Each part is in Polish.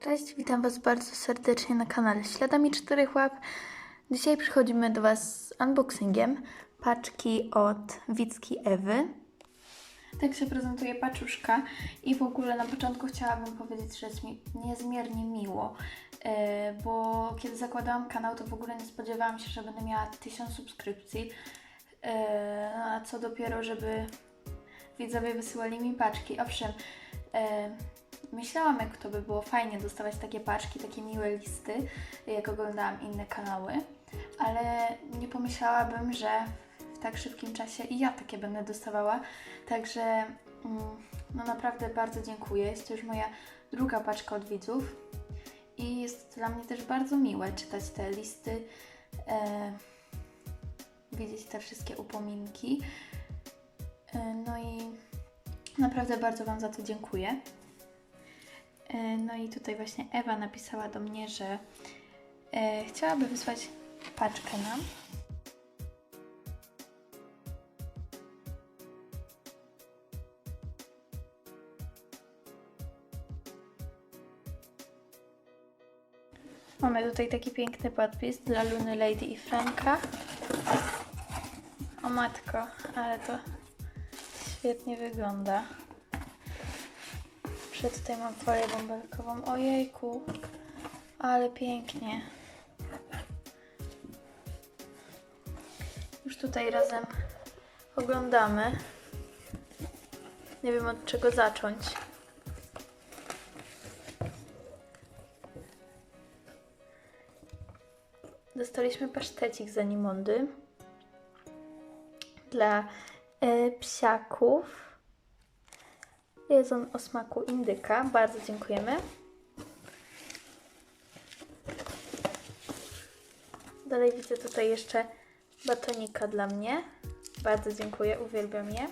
Cześć, witam Was bardzo serdecznie na kanale Śladami Czterech Łap. Dzisiaj przychodzimy do Was z unboxingiem paczki od Wicki Ewy. Tak się prezentuje paczuszka i w ogóle na początku chciałabym powiedzieć, że jest mi niezmiernie miło, e, bo kiedy zakładałam kanał, to w ogóle nie spodziewałam się, że będę miała 1000 subskrypcji, E, no a co dopiero, żeby widzowie wysyłali mi paczki. Owszem, e, myślałam, jak to by było fajnie dostawać takie paczki, takie miłe listy, jak oglądałam inne kanały, ale nie pomyślałabym, że w tak szybkim czasie i ja takie będę dostawała. Także mm, no naprawdę bardzo dziękuję. Jest to już moja druga paczka od widzów i jest dla mnie też bardzo miłe czytać te listy. E, widzieć te wszystkie upominki. E, No i naprawdę bardzo Wam za to dziękuję. No i tutaj właśnie Ewa napisała do mnie, że e, chciałaby wysłać paczkę nam. Mamy tutaj taki piękny podpis dla Luny Lady i Franka. O matko, ale to świetnie wygląda. Jeszcze tutaj mam folię bąbelkową. Ojejku, ale pięknie. Już tutaj razem oglądamy. Nie wiem od czego zacząć. Dostaliśmy pasztecik z Animondy dla e, psiaków. Jest on o smaku indyka. Bardzo dziękujemy. Dalej widzę tutaj jeszcze batonika dla mnie. Bardzo dziękuję, uwielbiam je.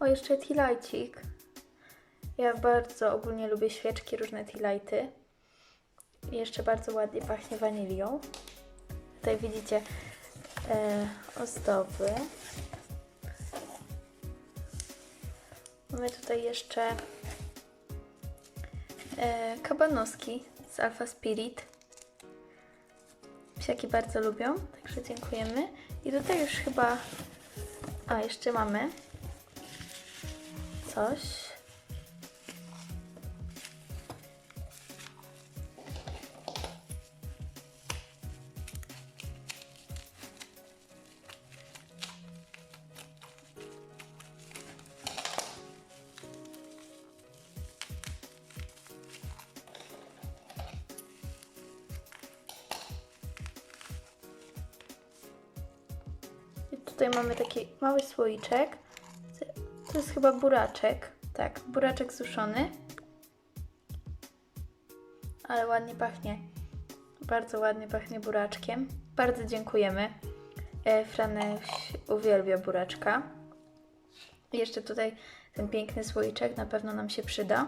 O, jeszcze tilajcik. Ja bardzo ogólnie lubię świeczki, różne. I jeszcze bardzo ładnie pachnie wanilią. Tutaj widzicie ozdoby. Mamy tutaj jeszcze e, kabanoski z Alpha Spirit. Psiaki bardzo lubią, także dziękujemy. I tutaj już chyba... A, jeszcze mamy coś. Tutaj mamy taki mały słoiczek. To jest chyba buraczek. Tak, buraczek suszony. Ale ładnie pachnie. Bardzo ładnie pachnie buraczkiem. Bardzo dziękujemy. E, Franeś uwielbia buraczka. Jeszcze tutaj ten piękny słoiczek na pewno nam się przyda.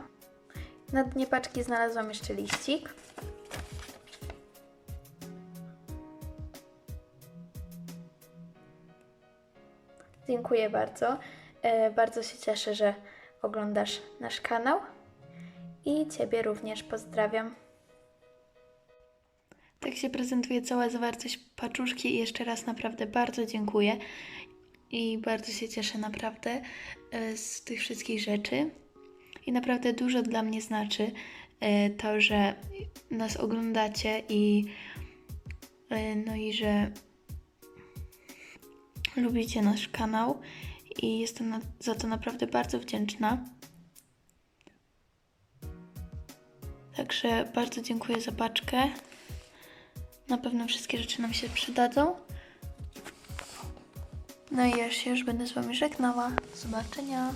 Na dnie paczki znalazłam jeszcze liścik. Dziękuję bardzo. E, bardzo się cieszę, że oglądasz nasz kanał i Ciebie również pozdrawiam. Tak się prezentuje cała zawartość paczuszki i jeszcze raz naprawdę bardzo dziękuję i bardzo się cieszę naprawdę e, z tych wszystkich rzeczy. I naprawdę dużo dla mnie znaczy e, to, że nas oglądacie i no i że lubicie nasz kanał i jestem na, za to naprawdę bardzo wdzięczna. Także bardzo dziękuję za paczkę. Na pewno wszystkie rzeczy nam się przydadzą. No i ja się już będę z Wami żegnała. Do zobaczenia.